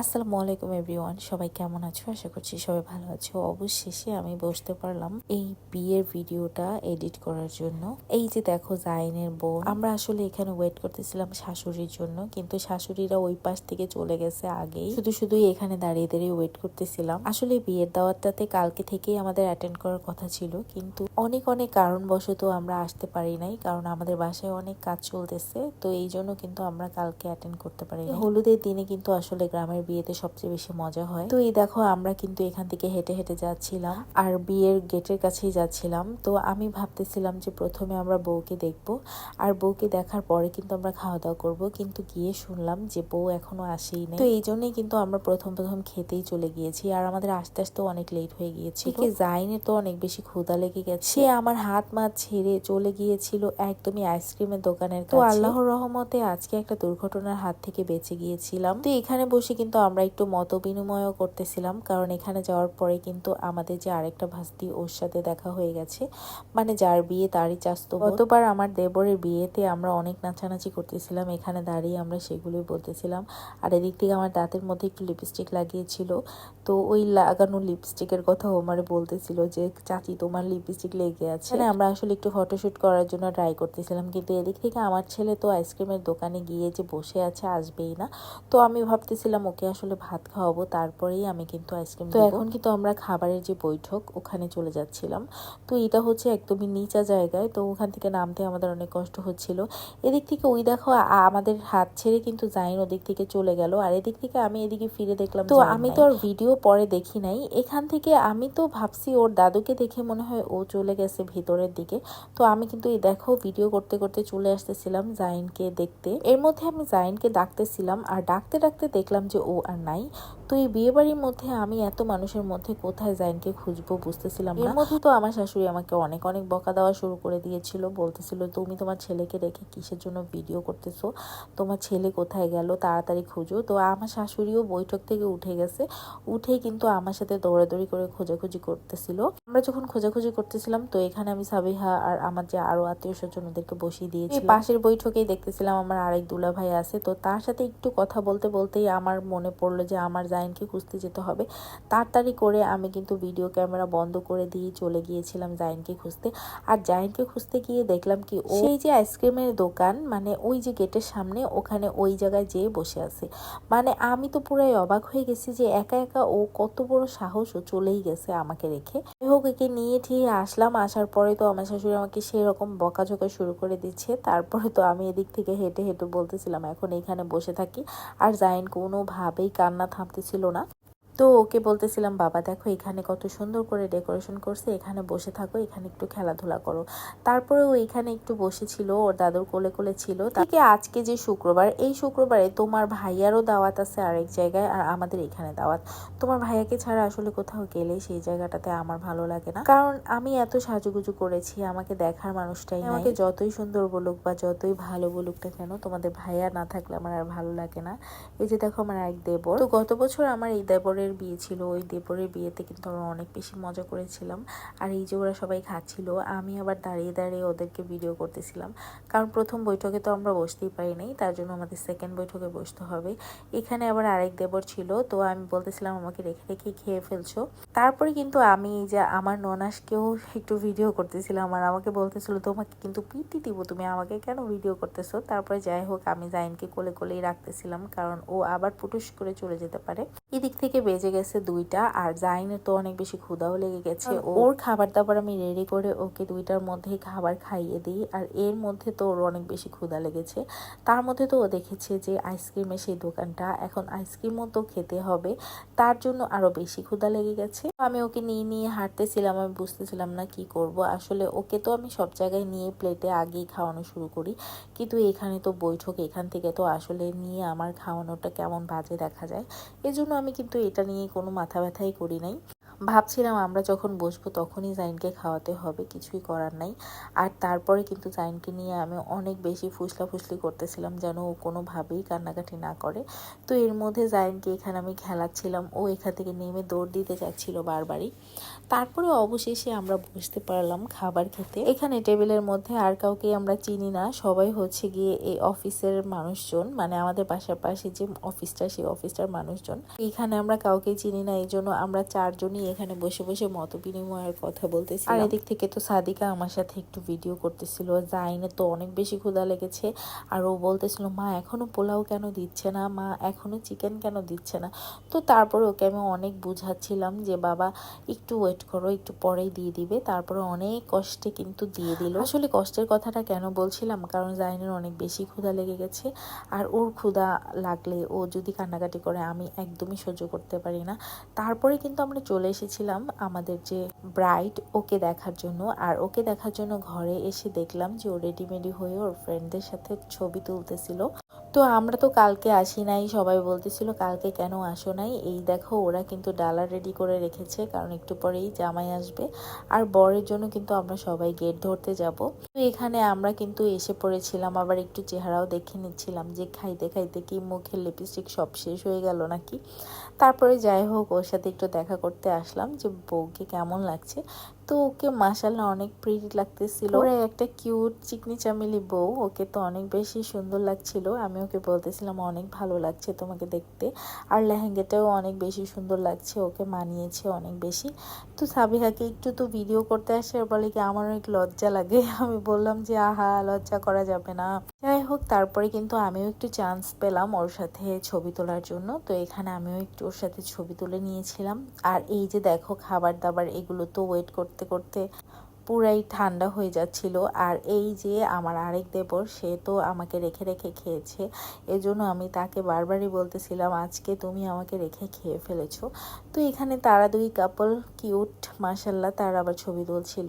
আসসালামু আলাইকুম এভরিওয়ান, সবাই কেমন আছো? আশা করছি সবাই ভালো আছো। অবশেষে আমি বসতে পারলাম এই বিয়ের ভিডিওটা এডিট করার জন্য। এই যে দেখো জাইনের বোন, আমরা আসলে এখানে ওয়েট করতেছিলাম শাশুড়ির জন্য, কিন্তু শাশুড়িরা ওই পাশ থেকে চলে গেছে আগেই। শুধু শুধুই এখানে দাঁড়িয়ে দাঁড়িয়ে ওয়েট করতেছিলাম। আসলে বিয়ের দাওয়াতটাতে কালকে থেকেই আমাদের অ্যাটেন্ড করার কথা ছিল, কিন্তু অনেক অনেক কারণবশত আমরা আসতে পারি নাই, কারণ আমাদের বাসায় অনেক কাজ চলতেছে, তো এই জন্য কিন্তু আমরা কালকে অ্যাটেন্ড করতে পারি হলুদের দিনে কিন্তু আসলে গ্রামের বিয়েতে সবচেয়ে বেশি মজা হয়। তো এই দেখো আমরা কিন্তু এখান থেকে হেঁটে হেঁটে যাচ্ছিলাম আর বিয়ের গেটের কাছেই যাচ্ছিলাম। তো আমি ভাবতেছিলাম যে প্রথমে আমরা বউকে দেখব আর বউকে দেখার পরে কিন্তু আমরা খাওয়া দাওয়া করব। কিন্তু গিয়ে শুনলাম যে বউ এখনও আসেই নেই। তো এই জন্যই কিন্তু আমরা প্রথম প্রথম খেতেই চলে গিয়েছি আর আমাদের আস্তে আস্তে অনেক লেট হয়ে এদিকে জাইনের তো অনেক বেশি ক্ষুধা লেগে গেছে। সে আমার হাত মাত ছেড়ে চলে গিয়েছিল একদমই আইসক্রিমের দোকানের তো আল্লাহর রহমতে আজকে একটা দুর্ঘটনার হাত থেকে বেঁচে গিয়েছিলাম। তো এখানে বসে কিন্তু আমরা একটু মত বিনিময়ও করতেছিলাম, কারণ এখানে যাওয়ার পরে কিন্তু আমাদের যে আরেকটা ভাস্তি ওর সাথে দেখা হয়ে গেছে। মানে যার বিয়ে তারই চাস্তো গতবার আমার দেবরের বিয়েতে আমরা অনেক নাচানাচি করতেছিলাম, এখানে দাঁড়িয়ে আমরা সেগুলোই বলতেছিলাম। আর এদিক থেকে আমার দাঁতের মধ্যে একটু লিপস্টিক লাগিয়েছিল। তো ওই লাগানো লিপস্টিকের কথা ও আমারে বলতেছিল যে, চাচি, তোমার লিপস্টিক লেগে আছে। মানে আমরা আসলে একটু ফটোশ্যুট করার জন্য ট্রাই করতেছিলাম, কিন্তু এদিক থেকে আমার ছেলে তো আইসক্রিমের দোকানে গিয়ে যে বসে আছে আসবেই না। তো আমি ভাবতেছিলাম, ওকে আসলে ভাত খাওয়াবো তারপরেই আমি কিন্তু আইসক্রিম তো এখন কিন্তু আমরা খাবারের যে বৈঠক ওখানে চলে যাচ্ছিলাম। তো এটা হচ্ছে একদমই নিচা জায়গায় তো ওখান থেকে নামতে আমাদের অনেক কষ্ট হচ্ছিল। এদিক থেকে ওই দেখো আমাদের হাত ছেড়ে কিন্তু জাইন ওদিক থেকে চলে গেল। আর এদিক থেকে আমি এদিকে ফিরে দেখলাম তো আমি তো আর ভিডিও পরে দেখি নাই। এখান থেকে আমি তো ভাবছি ওর দাদুকে দেখে মনে হয় ও চলে গেছে ভিতরের দিকে। তো আমি কিন্তু এই দেখো ভিডিও করতে করতে চলে আসতেছিলাম জাইনকে দেখতে। এর মধ্যে আমি জাইনকে ডাকতেছিলাম। আর ডাকতে ডাকতে দেখলাম যে ও আর নাই তো এই বিয়ে বাড়ির মধ্যে আমি এত মানুষের মধ্যে কোথায় জাইনকে খুঁজবো বুঝতেছিলাম এর মধ্যে তো আমার শাশুড়ি আমাকে অনেক অনেক বকা দেওয়া শুরু করে দিয়েছিল বলতেছিল তুমি তোমার ছেলেকে রেখে কিসের জন্য ভিডিও করতেছো? তোমার ছেলে কোথায় গেল? তাড়াতাড়ি খুঁজো। তো আমার শাশুড়িও বৈঠক থেকে উঠে গেছে। উঠেই কিন্তু আমার সাথে দৌড়াদৌড়ি করে খোঁজাখুঁজি করতেছিল। আমরা যখন খোঁজাখুঁজি করতেছিলাম তো এখানে আমি সাবিহা আর আমার যে আরও আত্মীয় স্বজন ওদেরকে বসিয়ে দিয়েছি। পাশের বৈঠকেই দেখতেছিলাম আমার আরেক দুলা ভাই আছে। তো তার সাথে একটু কথা বলতে বলতেই আমার মনে পড়ল যে আমার জাইনকে খুঁজতে যেতে হবে। তাড়াতাড়ি করে আমি কিন্তু ভিডিও ক্যামেরা বন্ধ করে দিয়ে চলে গিয়েছিলাম জাইনকে খুঁজতে। আর জাইনকে খুঁজতে গিয়ে দেখলাম কি সেই যে আইসক্রিমের দোকান মানে ওই যে গেটের সামনে, ওখানে ওই জায়গায় যেয়ে বসে আছে। মানে আমি তো পুরাই অবাক হয়ে গেছি যে একা একা ও কত বড় সাহস ও চলেই গেছে আমাকে রেখে। হোক, একে নিয়ে ঠিক আসলাম, আসার পরে তো আমার শাশুড়ি আমাকে সেরকম বকাঝকা শুরু করে দিচ্ছে। তারপরে তো আমি এদিক থেকে হেঁটে হেঁটে বলতেছিলাম, এখন এখানে বসে থাকি। আর জাইন কোনোভাবেই কান্না থামতেছিল না। তো ওকে বলতেছিলাম, বাবা, দেখো এখানে কত সুন্দর করে ডেকোরেশন করছে, এখানে বসে থাকো, এখানে একটু খেলাধুলা করো। তারপরে ও এখানে একটু বসেছিল, ওর দাদুর কোলে কোলে ছিল। থেকে আজকে যে শুক্রবার, এই শুক্রবারে তোমার ভাইয়ারও দাওয়াত আছে আরেক জায়গায় আর আমাদের এখানে দাওয়াত। তোমার ভাইয়াকে ছাড়া আসলে কোথাও গেলে সেই জায়গাটাতে আমার ভালো লাগে না। কারণ আমি এত সাজুগুজু করেছি, আমাকে দেখার মানুষটাই আমাকে যতই সুন্দর বলুক বা যতই ভালো বলুক না কেন, তোমাদের ভাইয়া না থাকলে আমার আর ভালো লাগে না। এই যে দেখো আমার এক দেবর। তো গত বছর আমার এই দেবরের বিয়ে ছিল, ওই দেবরের বিয়েতে কিন্তু আমরা অনেক বেশি মজা করেছিলাম। আর এই যে ওরা সবাই খাচ্ছিল, আমি আবার দাঁড়িয়ে দাঁড়িয়ে ওদেরকে ভিডিও করতেছিলাম। কারণ প্রথম বৈঠকে তো আমরা বসতেই পারি নাই তার জন্য আমাদের সেকেন্ড বৈঠকে বসতে হবে। এখানে আবার আরেক দেবর ছিল, তো আমি বলতেছিলাম, আমাকে রেখে রেখে খেয়ে ফেলছো। তারপরে কিন্তু আমি এই যে আমার ননাসকেও একটু ভিডিও করতেছিলাম আর আমাকে বলতেছিল, তোমাকে কিন্তু পিটি দিব, তুমি আমাকে কেন ভিডিও করতেছো? তারপরে যাই হোক, আমি জাইনকে কোলে কোলেই রাখতেছিলাম, কারণ ও আবার পুটুস করে চলে যেতে পারে। এদিক থেকে বেজে গেছে দুইটা আর জাইনের তো অনেক বেশি ক্ষুধাও লেগে গেছে। ওর খাবার দাবার আমি রেডি করে ওকে দুইটার মধ্যেই খাবার খাইয়ে দিই আর এর মধ্যে তো ওর অনেক বেশি ক্ষুধা লেগেছে। তার মধ্যে তো ও দেখেছে যে আইসক্রিমের সেই দোকানটা এখন আইসক্রিমও তো খেতে হবে তার জন্য আরও বেশি ক্ষুধা লেগে গেছে। আমি ওকে নিয়ে নিয়ে হাঁটতেছিলাম আমি বুঝতেছিলাম না কি করব। আসলে ওকে তো আমি সব জায়গায় নিয়ে প্লেটে আগেই খাওয়ানো শুরু করি কিন্তু এখানে তো বৈঠক এখান থেকে তো আসলে নিয়ে আমার খাওয়ানোটা কেমন বাজে দেখা যায়। এজন্য আমি কিন্তু এটা নিয়ে কোনো মাথা ব্যথাই করি নাই। ভাবছিলাম আমরা যখন বসবো তখনই জাইনকে খাওয়াতে হবে, কিছুই করার নাই। আর তারপরে কিন্তু জাইনকে নিয়ে আমি অনেক বেশি ফুসলা ফুসলি করতেছিলাম যেন ও কোনোভাবেই কান্নাকাটি না করে। তো এর মধ্যে জাইনকে এখানে আমি খেলাচ্ছিলাম। ও এখান থেকে নেমে দৌড় দিতে যাচ্ছিল বারবারই। তারপরে অবশেষে আমরা বসতে পারলাম খাবার খেতে। এখানে টেবিলের মধ্যে আর কাউকে আমরা চিনি না। সবাই হচ্ছে গিয়ে এই অফিসের মানুষজন মানে আমাদের পাশাপাশি যে অফিসটা, সেই অফিসটার মানুষজন। এখানে আমরা কাউকে চিনি না। এই জন্য আমরা চারজনই এখানে বসে বসে মত বিনিময়ের কথা বলতেছি আর এদিক থেকে তো সাদিকা আমার সাথে একটু ভিডিও করতেছিল। জাইনে তো অনেক বেশি ক্ষুধা লেগেছে। আর ও বলতেছিল, মা, এখনও পোলাও কেন দিচ্ছে না? মা, এখনও চিকেন কেন দিচ্ছে না? তো তারপরে ওকে আমি অনেক বুঝাচ্ছিলাম যে, বাবা, একটু ওয়েট করো, একটু পরেই দিয়ে দিবে। তারপরে অনেক কষ্টে কিন্তু দিয়ে দিল। আসলে কষ্টের কথাটা কেন বলছিলাম? কারণ জাইনের অনেক বেশি ক্ষুধা লেগে গেছে। আর ওর ক্ষুধা লাগলে ও যদি কান্নাকাটি করে, আমি একদমই সহ্য করতে পারি না। তারপরে কিন্তু আমরা চলে এসেছিলাম আমাদের যে ব্রাইড ওকে দেখার জন্য। আর ওকে দেখার জন্য ঘরে এসে দেখলাম যে ও রেডিমেডি হয়ে ওর ফ্রেন্ডদের সাথে ছবি তুলতেছিল। তো আমরা তো কালকে আসি নাই, সবাই বলতেছিল কালকে কেন আসো নাই? এই দেখো, ওরা কিন্তু ডালা রেডি করে রেখেছে, কারণ একটু পরেই জামাই আসবে। আর বরের জন্য কিন্তু আমরা সবাই গেট ধরতে যাব। তো এখানে আমরা কিন্তু এসে পড়েছিলাম, আবার একটু চেহারাও দেখে নিচ্ছিলাম যে খাইতে খাইতে কি মুখের লিপস্টিক সব শেষ হয়ে গেল নাকি? তারপরে যাই হোক, ওর সাথে একটু দেখা করতে আসলাম যে বউকে কেমন লাগছে। তো ওকে মাসাল্লাহ অনেক প্রিটি লাগতেছিল। ওরা একটা কিউট চিকনি চামেলি বউ, ওকে তো অনেক বেশি সুন্দর লাগছিল। আমি ওকে বলতেছিলাম, অনেক ভালো লাগছে তোমাকে দেখতে। আর লেহেঙ্গাটাও অনেক বেশি সুন্দর লাগছে, ওকে মানিয়েছে অনেক বেশি। তো সাবিহাকে একটু তো ভিডিও করতে আসে বলে কি, আমার অনেক লজ্জা লাগে। আমি বললাম যে, আহা, লজ্জা করা যাবে না। যাই হোক, তারপরে কিন্তু আমিও একটু চান্স পেলাম ওর সাথে ছবি তোলার জন্য। তো এখানে আমিও একটু ওর সাথে ছবি তুলে নিয়েছিলাম। আর এই যে দেখো, খাবার দাবার এগুলো তো ওয়েট করতে করতে করতে পুরাই ঠান্ডা হয়ে যাচ্ছিল। আর এই যে আমার আরেক দেবর, সে তো আমাকে রেখে রেখে খেয়েছে। এজন্য আমি তাকে বারবারই বলতেছিলাম, আজকে তুমি আমাকে রেখে খেয়ে ফেলেছো। তো এখানে তারা দুই কাপল কিউট মাসাল্লাহ তারা আবার ছবি তুলছিল।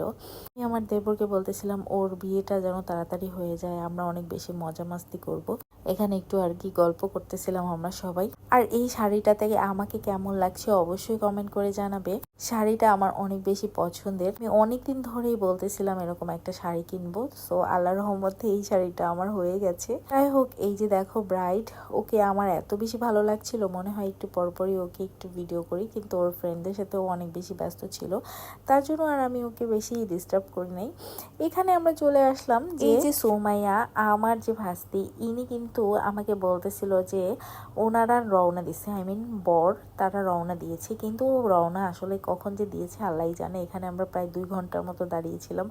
আমি আমার দেবরকে বলতেছিলাম, ওর বিয়েটা যেন তাড়াতাড়ি হয়ে যায়, আমরা অনেক বেশি মজা মাস্তি করব। এখানে একটু আর কি গল্প করতেছিলাম আমরা সবাই। আর এই শাড়িটা থেকে আমাকে কেমন লাগছে অবশ্যই কমেন্ট করে জানাবে। শাড়িটা আমার অনেক বেশি পছন্দের। আমি অনেকদিন ধরেই বলতেছিলাম এরকম একটা শাড়ি কিনবো। সো আল্লাহ রহমতে এই শাড়িটা আমার হয়ে গেছে। যাই হোক, এই যে দেখো ব্রাইড ওকে আমার এত বেশি ভালো লাগছিল। মনে হয় একটু পরপরই ওকে একটু ভিডিও করি। কিন্তু ওর ফ্রেন্ডদের সাথে অনেক বেশি ব্যস্ত ছিল। তার জন্য আর আমি ওকে বেশি ডিস্টার্ব করি নাই। এখানে আমরা চলে আসলাম যে যে সোমাইয়া, আমার যে ভাস্তি, ইনি কিন্তু আমাকে বলতেছিল যে, ওনারা রওনা দিছে। আই মিন বর তারা রওনা দিয়েছে। কিন্তু রওনা আসলে কখন যে দিয়েছে আল্লাহ জানে। এখানে আমরা প্রায় দুই ঘণ্টার মতো দাঁড়িয়েছিলাম।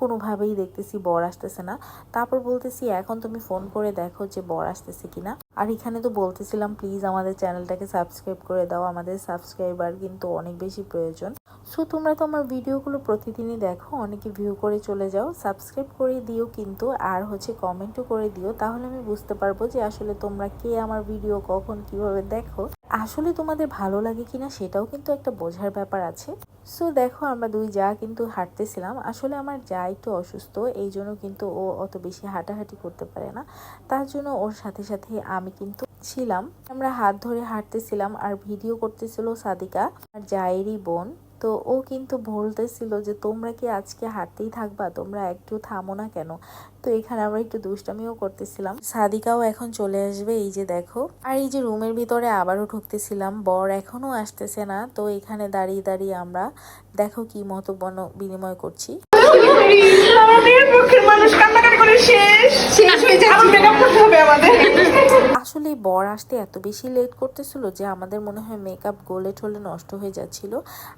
কোনোভাবেই দেখতেছি বর আসতেছে না। তারপর বলতেছি, এখন তুমি ফোন করে দেখো যে বর আসতেছে কিনা। আর এখানে তো বলতেছিলাম, প্লিজ আমাদের চ্যানেলটাকে সাবস্ক্রাইব করে দাও। আমাদের সাবস্ক্রাইবার কিন্তু অনেক বেশি প্রয়োজন। সো তোমরা তো আমার ভিডিওগুলো প্রতিদিনই দেখো, অনেকে ভিউ করে চলে যাও সাবস্ক্রাইব করে দিও কিন্তু, আর হচ্ছে কমেন্টও করে দিও, তাহলে আমি বুঝতে পারব যে আসলে তোমরা কে আমার ভিডিও কখন কীভাবে দেখো। আসলে তোমাদের ভালো লাগে কিনা সেটাও কিন্তু একটা বোঝার ব্যাপার আছে। সো দেখো আমরা দুই যা কিন্তু হাঁটতেছিলাম, আসলে আমার যা একটু অসুস্থ, এই জন্য কিন্তু ও অত বেশি হাঁটাহাঁটি করতে পারে না। তার জন্য ওর সাথে সাথে আমি কিন্তু ছিলাম। আমরা হাত ধরে হাঁটতেছিলাম, আর ভিডিও করতেছিল সাদিকা আর জায়েরই বোন। তো ও কিন্তু বলতেছিল যে, তোমরা কি আজকে হাঁটতেই থাকবা? তোমরা একটু থামো না কেন? তো এখানে আমরা একটু দুষ্টামিও করতেছিলাম। সাদিকাও এখন চলে আসবে, এই যে দেখো। আর এই যে রুমের ভিতরে আবারও ঢুকতেছিলাম, বর এখনও আসতেছে না। তো এখানে দাঁড়িয়ে দাঁড়িয়ে আমরা দেখো কি মতো বন বিনিময় করছি আমাদের পক্ষের মানুষ কান্নাকাটি করে শেষ শেষ হয়ে যাচ্ছে মেকআপ করতে হবে আমাদের আসলে এই বর আসতে এত বেশি লেট করতেছিল যে আমাদের মনে হয় মেকআপ গোলে ঠোলে নষ্ট হয়ে যাচ্ছিল।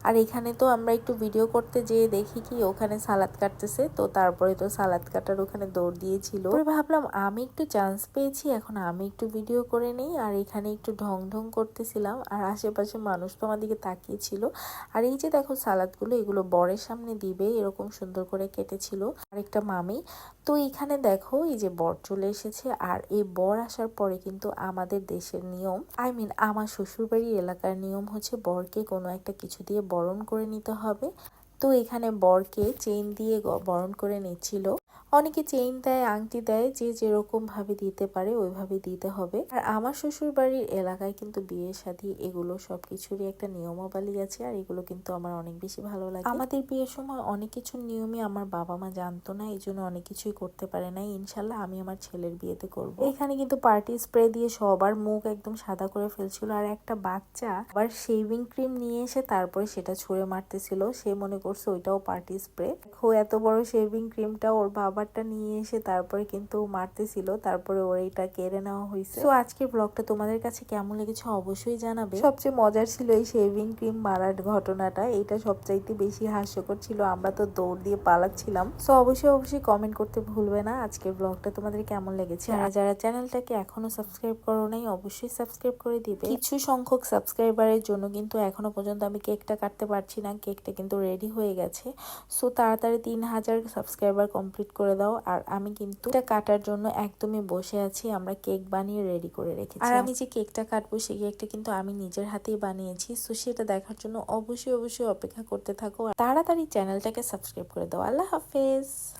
আর এখানে তো আমরা একটু ভিডিও করতে যেয়ে দেখি কি ওখানে সালাদ কাটতেছে, তো তারপরে তো সালাদ কাটার ওখানে দৌড় দিয়েছিল। ভাবলাম, আমি একটু চান্স পেয়েছি, এখন আমি একটু ভিডিও করে নিই। আর এখানে একটু ঢং ঢং করতেছিলাম, আর আশেপাশে মানুষ তো আমার দিকে তাকিয়েছিল। আর এই যে দেখো সালাদগুলো, এগুলো বরের সামনে দিবে, এরকম সুন্দর করে কেটেছিল আরেকটা মামি। তো এখানে দেখো, এই যে বর চলে এসেছে, আর এই বর আসার পরে কিন্তু আমাদের দেশের নিয়ম আই মিন আমার শ্বশুরবাড়ি এলাকার নিয়ম হচ্ছে বরকে কোনো একটা কিছু দিয়ে বরণ করে নিতে হবে। তো এখানে বরকে চেন দিয়ে বরণ করে নিচ্ছিল। অনেকে চেইন দেয়, আংটি দেয়, যে যেরকম ভাবে দিতে পারে ওইভাবে দিতে হবে। আর আমার শ্বশুর বাড়ির এলাকায় কিন্তু বিয়ে শাদী এগুলো সবকিছুরই একটা নিয়মাবলী আছে আর এগুলো কিন্তু আমার অনেক বেশি ভালো লাগে। আমাদের বিয়ের সময় অনেক কিছু নিয়মই আমার বাবা মা জানতো না এই জন্য অনেক কিছুই করতে পারে না ইনশাল্লাহ আমি আমার ছেলের বিয়েতে করব। এখানে কিন্তু পার্টি স্প্রে দিয়ে সবার মুখ একদম সাদা করে ফেলছিল আর একটা বাচ্চা আবার শেভিং ক্রিম নিয়ে এসে তারপরে সেটা ছুঁড়ে মারতেছিল। সে মনে করছে ওইটাও পার্টি স্প্রে। এত বড় শেভিং ক্রিমটা ওর বাবারটা নিয়ে এসে তারপরে কিন্তু মারতেছিল তারপরে ওর এটা কেড়ে নেওয়া হয়েছে। তো আজকের ব্লগটা তোমাদের কাছে কেমন লেগেছে অবশ্যই জানাবে। সবচেয়ে মজার ছিল এই শেভিং ক্রিম মারার ঘটনাটা এটা সবচাইতে বেশি হাস্যকর ছিল আমরা তো দৌড় দিয়ে পালাচ্ছিলাম। সো অবশ্যই অবশ্যই কমেন্ট করতে ভুলবে না আজকের ব্লগটা তোমাদের কেমন লেগেছে? আর যারা চ্যানেলটাকে এখনও সাবস্ক্রাইব করো নাই অবশ্যই সাবস্ক্রাইব করে দিবে। কিছু সংখ্যক সাবস্ক্রাইবারের জন্য কিন্তু এখনও পর্যন্ত আমি কেকটা কাটতে পারছি না কেকটা কিন্তু রেডি হয়ে গেছে। সো তাড়াতাড়ি তিন হাজার সাবস্ক্রাইবার কমপ্লিট করে দাও। আর আমি কিন্তু এটা কাটার জন্য একদমই বসে আছি। আমরা কেক বানিয়ে রেডি করে রেখেছি। আর আমি যে কেকটা কাটবো সেই কেকটা কিন্তু আমি নিজের হাতেই বানিয়েছি। সো সেটা দেখার জন্য অবশ্যই অবশ্যই অপেক্ষা করতে থাকো। আর তাড়াতাড়ি চ্যানেলটাকে সাবস্ক্রাইব করে দাও। আল্লাহ হাফেজ।